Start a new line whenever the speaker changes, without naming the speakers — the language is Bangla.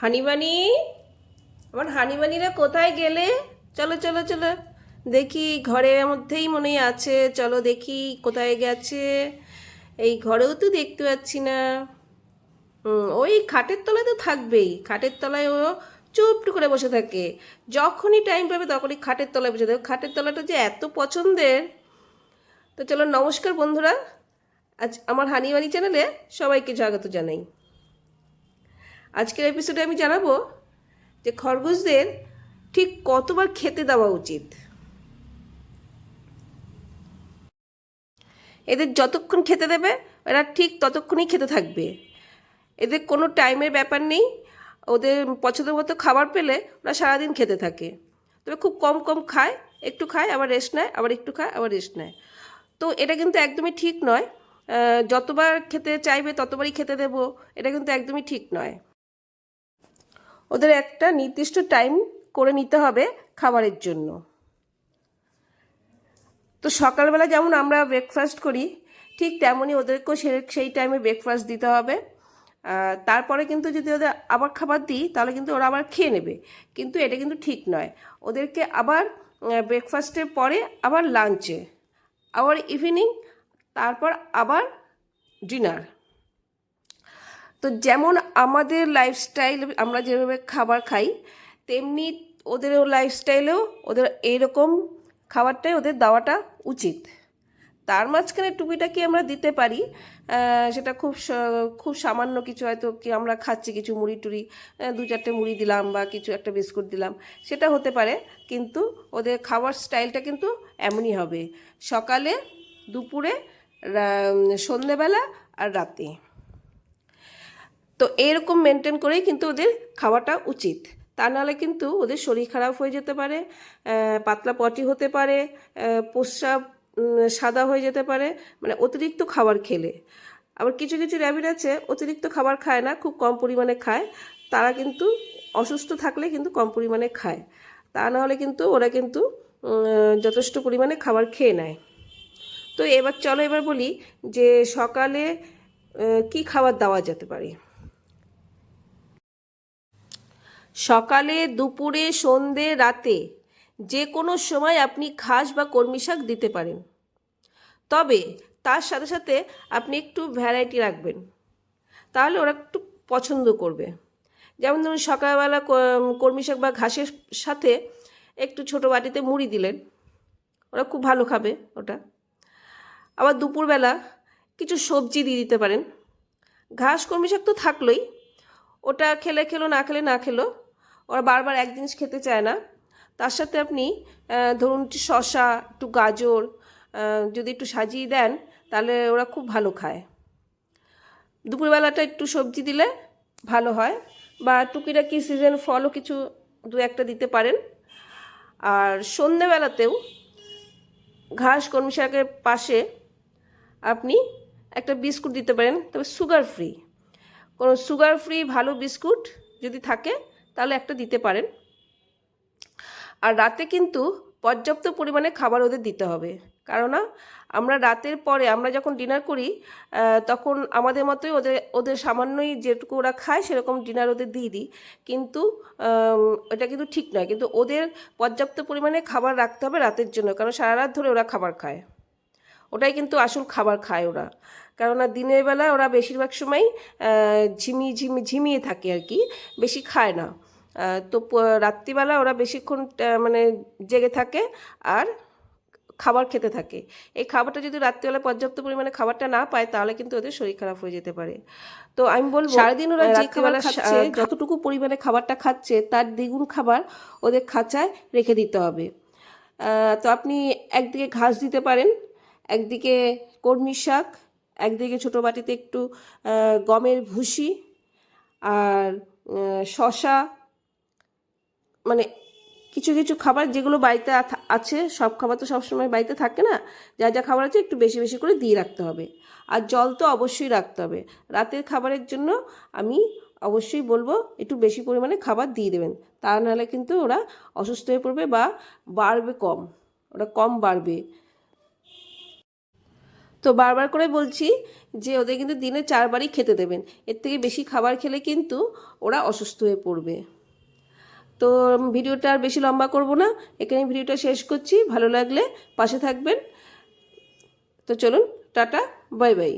হানিবানি আমার হানিবানিরা কোথায় গেলে? চলো চলো চলো। দেখি ঘরের মধ্যেই মনে আছে। চলো দেখি কোথায় গেছে। এই ঘরেও তো দেখতে পাচ্ছি না। ওই খাটের তলায় তো থাকবেই। খাটের তলায় ও চুপটু করে বসে থাকে। যখনই টাইম পাবে তখনই খাটের তলায় বসে থাকে। খাটের তলাটা যে এত পছন্দের। তো চলো নমস্কার বন্ধুরা। আজ আমার হানিবানি চ্যানেলে সবাইকে স্বাগত জানাই। আজকের এপিসোডে আমি জানাব যে খরগোশদের ঠিক কতবার খেতে দেওয়া উচিত। এদের যতক্ষণ খেতে দেবে, এরা ঠিক ততক্ষণই খেতে থাকবে। এদের কোনো টাইমের ব্যাপার নেই। ওদের পছন্দ মতো খাবার পেলে ওরা সারাদিন খেতে থাকে। তবে খুব কম কম খায়, একটু খায়, আবার রেস্ট নেয়, আবার একটু খায়, আবার রেস্ট নেয়। তো এটা কিন্তু একদমই ঠিক নয়। যতবার খেতে চাইবে ততবারই খেতে দেবো। এটা কিন্তু একদমই ঠিক নয়। ওদের একটা নির্দিষ্ট টাইম করে নিতে হবে খাবারের জন্য। তো সকালবেলা যেমন আমরা ব্রেকফাস্ট করি, ঠিক তেমনই ওদেরকেও সে, সেই টাইমে ব্রেকফাস্ট দিতে হবে। তারপরে কিন্তু যদি ওদের আবার খাবার দিই, তাহলে কিন্তু ওরা আবার খেয়ে নেবে। কিন্তু এটা কিন্তু ঠিক নয়। ওদেরকে আবার ব্রেকফাস্টের পরে আবার লাঞ্চে আবার ইভিনিং তারপর আবার ডিনার তো যেমন আমাদের লাইফস্টাইল আমরা যেভাবে খাবার খাই, তেমনি ওদেরও লাইফস্টাইলেও ওদের এইরকম খাবারটাই ওদের দেওয়াটা উচিত। তার মাঝখানে টুপিটাকে আমরা দিতে পারি? সেটা খুব খুব সামান্য কিছু হয়তো কি আমরা খাচ্ছি, কিছু মুড়ি টুড়ি দু চারটে মুড়ি দিলাম বা কিছু একটা বিস্কুট দিলাম, সেটা হতে পারে, কিন্তু ওদের খাবার স্টাইলটা কিন্তু এমনই হবে। সকালে, দুপুরে সন্ধেবেলা আর রাতে। তো এরকম মেনটেন করেই কিন্তু ওদের খাওয়াটা উচিত। তা নাহলে কিন্তু ওদের শরীর খারাপ হয়ে যেতে পারে পাতলা পটি হতে পারে প্রস্রাব সাদা হয়ে যেতে পারে মানে অতিরিক্ত খাবার খেলে। আবার কিছু কিছু র্যাবিট আছে, অতিরিক্ত খাবার খায় না, খুব কম পরিমাণে খায়। তারা কিন্তু অসুস্থ থাকলে কিন্তু কম পরিমাণে খায়। তা না হলে কিন্তু ওরা কিন্তু যথেষ্ট পরিমাণে খাবার খেয়ে নেয়। তো এবার চলো এবার বলি যে সকালে কি খাবার দেওয়া যেতে পারে? সকালে, দুপুরে, সন্ধে, রাতে যে কোনো সময় আপনি ঘাস বা কর্মী শাক দিতে পারেন। তবে তার সাথে সাথে আপনি একটু ভ্যারাইটি রাখবেন। তাহলে ওরা একটু পছন্দ করবে। যেমন ধরুন, সকালবেলা কর্মী শাক বা ঘাসের সাথে একটু ছোটো বাটিতে মুড়ি দিলেন, ওরা খুব ভালো খাবে ওটা। আবার দুপুরবেলা কিছু সবজি দিয়ে দিতে পারেন। ঘাস কর্মী শাক তো থাকলোই, ওটা খেলে খেলো, না খেলে না খেলো ওরা বারবার এক জিনিস খেতে চায় না। তার সাথে আপনি ধরুন একটু শশা একটু গাজর যদি একটু সাজিয়ে দেন, তাহলে ওরা খুব ভালো খায়। দুপুরবেলাটা একটু সবজি দিলে ভালো হয় বা টুকিটাকি সিজন ফলও কিছু দু একটা দিতে পারেন। আর সন্ধেবেলাতেও ঘাস কর্মী শাকের পাশে আপনি একটা বিস্কুট দিতে পারেন, তবে সুগার ফ্রি কোনো সুগার ফ্রি ভালো বিস্কুট যদি থাকে তাহলে একটা দিতে পারেন। আর রাতে কিন্তু পর্যাপ্ত পরিমাণে খাবার ওদের দিতে হবে। কারণ আমরা রাতের পরে আমরা যখন ডিনার করি তখন আমাদের মতোই ওদের ওদের সামান্যই যেটুকু ওরা খায় সেরকম ডিনার ওদের দিয়ে দিই। কিন্তু এটা কিন্তু ঠিক নয়। কিন্তু ওদের পর্যাপ্ত পরিমাণে খাবার রাখতে হবে রাতের জন্য। কারণ সারা রাত ধরে ওরা খাবার খায়। ওটাই কিন্তু আসল খাবার খায় ওরা। কেননা দিনের বেলা ওরা বেশিরভাগ সময় ঝিমিয়ে ঝিমি ঝিমিয়ে থাকে আর কি। বেশি খায় না। তো রাত্রিবেলা ওরা বেশিক্ষণ মানে জেগে থাকে আর খাবার খেতে থাকে। এই খাবারটা যদি রাত্রিবেলা পর্যাপ্ত পরিমাণে খাবারটা না পায় তাহলে কিন্তু ওদের শরীর খারাপ হয়ে যেতে পারে। তো আমি বলব সারাদিন ওরা যে খাবার খাচ্ছে যতটুকু পরিমাণে খাবারটা খাচ্ছে তার দ্বিগুণ খাবার ওদের খাঁচায় রেখে দিতে হবে। তো আপনি একদিকে ঘাস দিতে পারেন একদিকে কর্মী শাক একদিকে ছোটো বাটিতে একটু গমের ভুসি আর শশা মানে কিছু কিছু খাবার যেগুলো বাড়িতে আছে, সব খাবার তো সবসময় বাড়িতে থাকে না, যা যা খাবার আছে একটু বেশি বেশি করে দিয়ে রাখতে হবে। আর জল তো অবশ্যই রাখতে হবে। রাতের খাবারের জন্য আমি অবশ্যই বলব, একটু বেশি পরিমাণে খাবার দিয়ে দেবেন। তা নাহলে কিন্তু ওরা অসুস্থ হয়ে পড়বে বা বাড়বে কম, ওরা কম বাড়বে। তো বারবার করে বলছি যে, ওদের কিন্তু দিনে চারবারই খেতে দেবেন। এর থেকে বেশি খাবার খেলে কিন্তু ওরা অসুস্থ হয়ে পড়বে। তো ভিডিওটা আর বেশি লম্বা করব না। এখানে ভিডিওটা শেষ করছি। ভালো লাগলে পাশে থাকবেন। তো চলুন, টাটা, বাই বাই।